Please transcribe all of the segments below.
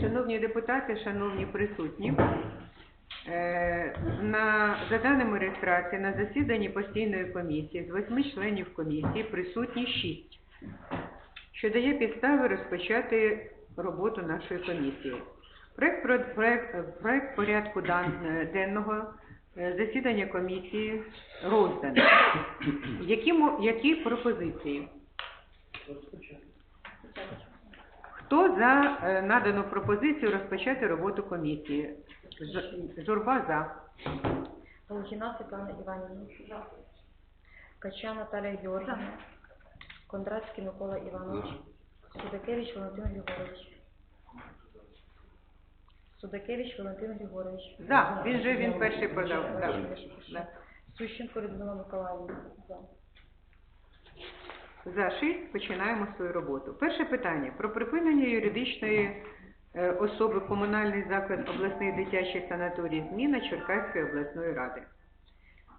шановні депутати, шановні присутні. Е, На, за даними реєстрації, на засіданні постійної комісії з восьми членів комісії присутні шість, що дає підстави розпочати роботу нашої комісії. Проект, проект, проект порядку е, денного е, засідання комісії розданий. Які, які пропозиції? Хто за е, надану пропозицію розпочати роботу комісії? Журба за. Лугіна Світлана Іванівна. Кача Наталія Георгіївна. Кондратський Микола Іванович. Судакевич Валентин Григорович. Судакевич Валентин Григорович. За. Він же він перший подав. Да. Сущенко Людмила Миколаївна. За. За шість починаємо свою роботу. Перше питання про припинення юридичної е, особи комунальний заклад обласний дитячий санаторій зміна Черкаської обласної ради.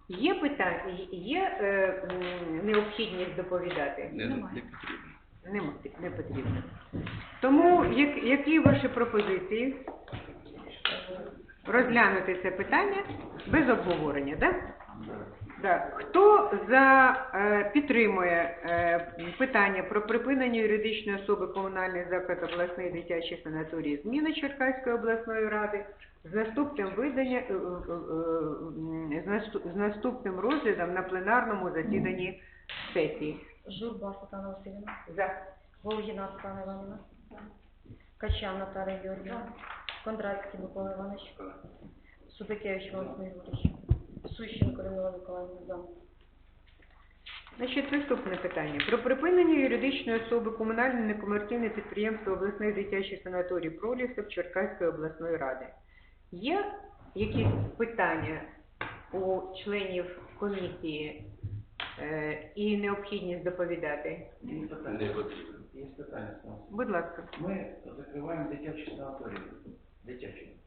Є питання, є е, необхідність доповідати? Не, не потрібно. Нема, не потрібно. Тому як, які ваші пропозиції? Розглянути це питання без обговорення, так? Да? Хто за е, підтримує е, питання про припинення юридичної особи комунальний заклад обласний дитячий санаторій зміни Черкаської обласної ради з наступним видання е, е, е, з наступ- з наступним розглядом на пленарному засіданні сесії? Журба Світлана Васильівна. За. Волгіна Світлана Іванівна. Кача Наталія Георгіївна. Кондратський Микола Іванович. Судакевич Валентин Григорович. Сущенко Людмила Миколаївна. За. Значить, наступне питання. Про припинення юридичної особи комунальне некомерційне підприємство обласний дитячий санаторій Пролісок Черкаської обласної ради. Є якісь питання у членів комісії е, і необхідність доповідати? Є Не питання. потрібно. Є питання, Будь ласка. Ми закриваємо дитячі санаторії. Дитячі.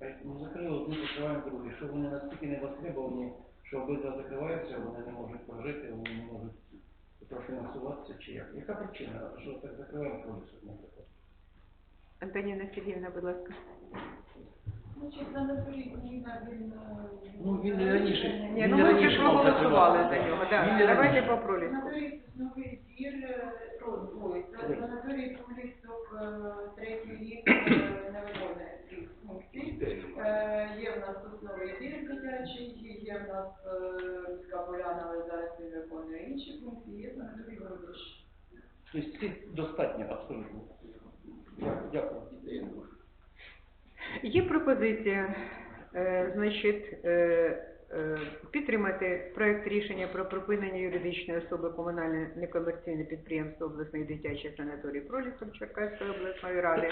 Ми закрили одну, закриваємо другу. Що вони настільки не востребовані, що обидва закриваються, вони не можуть прожити, вони не можуть профінансуватися чи як. Яка причина, що так закриваємо полісу, наприклад? Антоніна Сергіївна, будь ласка. Значить, санаторій Книга, він... е, Ну, він і раніше. Ні, ну ми вже був проголосували за нього. І Давайте по проліску. Санаторій Сосновий Двір, е, ой, санаторій Пролісок, е, третій рік Є в нас Сосновий Двір дитячий, є в нас е, міська поляна, але зараз він виконує інші функції, є санаторій Городиш. Тобто всі достатньо абсолютно. Дякую. Є пропозиція, е, значить, е, е, підтримати проект рішення про припинення юридичної особи комунальне некомерційне підприємство обласний дитячий санаторій Пролісок Черкаської обласної ради.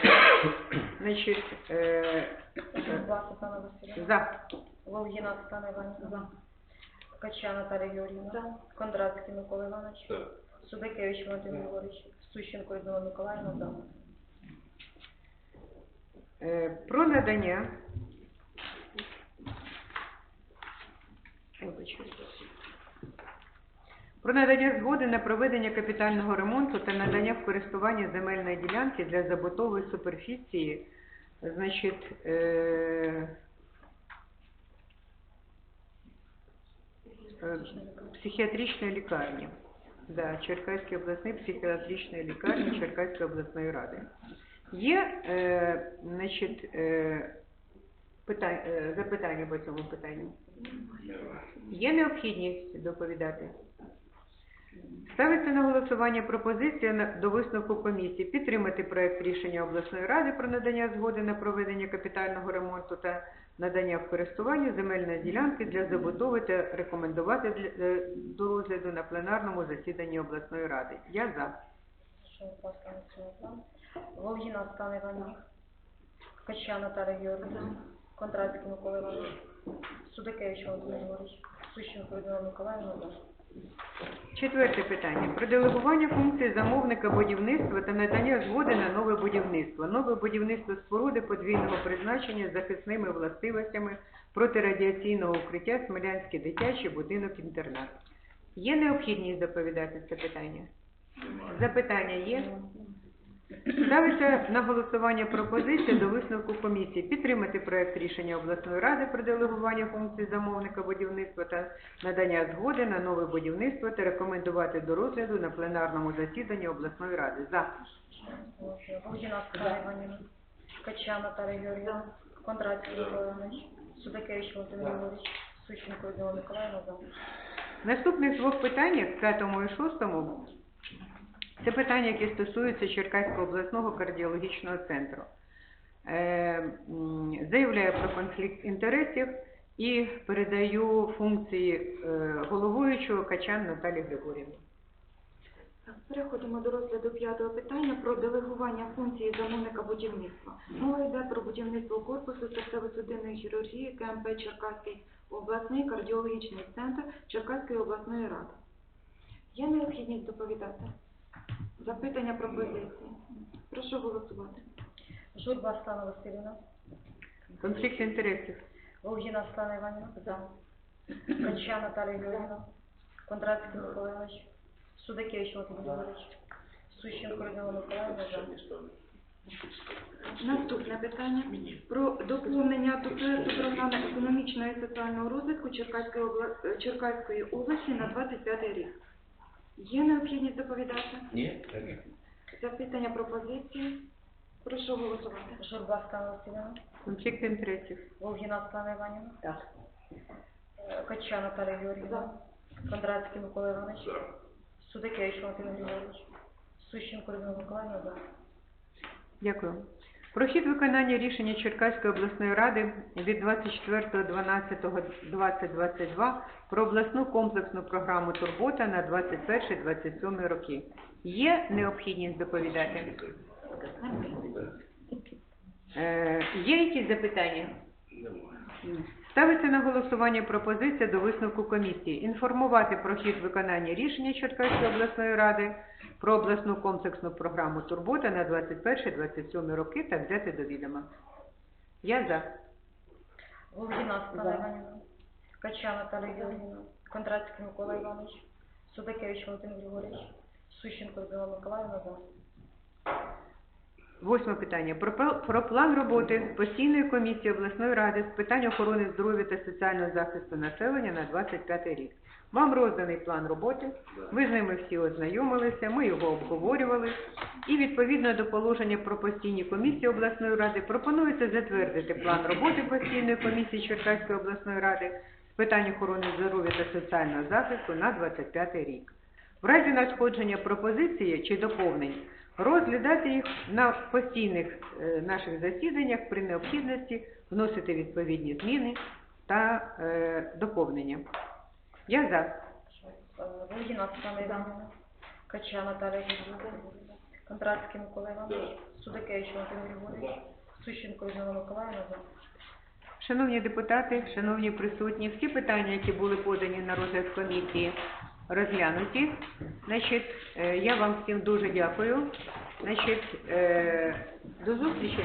Значить, е, е, Журба Світлана Васильівна. за. Волгіна Світлана Іванівна. За. Кача Наталія Георгіївна. За. Кондратський Микола Іванович. Так. Судакевич Валентин Григорович. Сущенко Людмила Миколаївна. За. Е, Про надання. Про надання згоди на проведення капітального ремонту та надання в користування земельної ділянки для забутової суперфіції, значить, е, е, психіатричної лікарні. Да, Черкаської обласної психіатричної лікарні Черкаської обласної ради. Є, е, значить, е, питань, е, запитання по цьому питанню? Є необхідність доповідати? Ставиться на голосування пропозиція до висновку комісії підтримати проект рішення обласної ради про надання згоди на проведення капітального ремонту та надання в користування земельної ділянки для забудови та рекомендувати е, до розгляду на пленарному засіданні обласної ради. Я за. Журба Світлана Васильівна. Волгіна Світлана Іванівна. Кача Георгіївна. Кондратський Микола Іванович. Судакевич Валентин Григорович. Сущенко Людмила Миколаївна. Четверте питання. Про делегування функцій замовника будівництва та надання згоди на нове будівництво. Нове будівництво споруди подвійного призначення з захисними властивостями протирадіаційного укриття Смілянський дитячий будинок-інтернат. Є необхідність доповідати це питання? Запитання є? Ставиться на голосування пропозиція до висновку комісії підтримати проект рішення обласної ради про делегування функцій замовника будівництва та надання згоди на нове будівництво та рекомендувати до розгляду на пленарному засіданні обласної ради. За. Логіна Оксана Іванівна, Качан Наталія Георгіївна, Микола Іванович, Судакевич Володимир Григорович, Сущенко Людмила Миколаївна. Наступних двох питаннях, п'ятому і шостому, це питання, які стосуються Черкаського обласного кардіологічного центру. Е, заявляю про конфлікт інтересів і передаю функції е, головуючого Качан Наталі Григорівні. Переходимо до розгляду п'ятого питання про делегування функції замовника будівництва. Мова йде про будівництво корпусу серцево-судинної хірургії КМП Черкаський обласний кардіологічний центр Черкаської обласної ради. Є необхідність доповідати? Запитання пропозиції. Прошу голосувати. Журба Оксана Васильівна, Конфлікт інтересів. Логіна Оксана Іванівна, за. Качан Наталія Георгіївна, Кондратський Микола Іванович, Судакевич Володимир Григорович, Сущенко Людмила Миколаївна, за. Наступне питання про доповнення до проекту програми економічного і соціального розвитку Черкаської області на 25 рік. Є необхідність доповідати? Ні? Запитання пропозиції. Прошу голосувати. Журба Оксана Васильівна, Конфлікт інтересів. Логіна Оксана Іванівна, Так. Е, Качан Наталія Георгіївна, Кондратський Микола Іванович, Судакевич Володимир Григорович, Сущенко Людмила Миколаївна, за. Дякую. Про хід виконання рішення Черкаської обласної ради від 24.12.2022 про обласну комплексну програму «Турбота» на 21-27 роки. Є необхідність доповідати? Е, є якісь запитання? Ставиться на голосування пропозиція до висновку комісії. Інформувати про хід виконання рішення Черкаської обласної ради про обласну комплексну програму «Турбота» на 21-27 роки та взяти до відома. Я за. Логіна Оксана Іванівна, Качан Наталія Георгіївна, Кондратський Микола Іванович, Судакевич Володимир Григорович, Сущенко Людмила Миколаївна, за. Восьме питання. Про, про план роботи постійної комісії обласної ради з питань охорони здоров'я та соціального захисту населення на 25 рік. Вам розданий план роботи, ви з ними всі ознайомилися, ми його обговорювали. І відповідно до положення про постійні комісії обласної ради пропонується затвердити план роботи постійної комісії Черкаської обласної ради з питань охорони здоров'я та соціального захисту на 25 рік. В разі надходження пропозиції чи доповнень розглядати їх на постійних е, наших засіданнях при необхідності вносити відповідні зміни та е, доповнення. Я за. Логіна Оксана Іванівна, Качан Наталія Георгіївна, Кондратський Микола Іванович, Судакевич Володимир Григорович, Сущенко Людмила Миколаївна, за. Шановні депутати, шановні присутні, всі питання, які були подані на розгляд комісії, розглянуті. Значить, е, я вам всім дуже дякую. Значить, е, до зустрічі.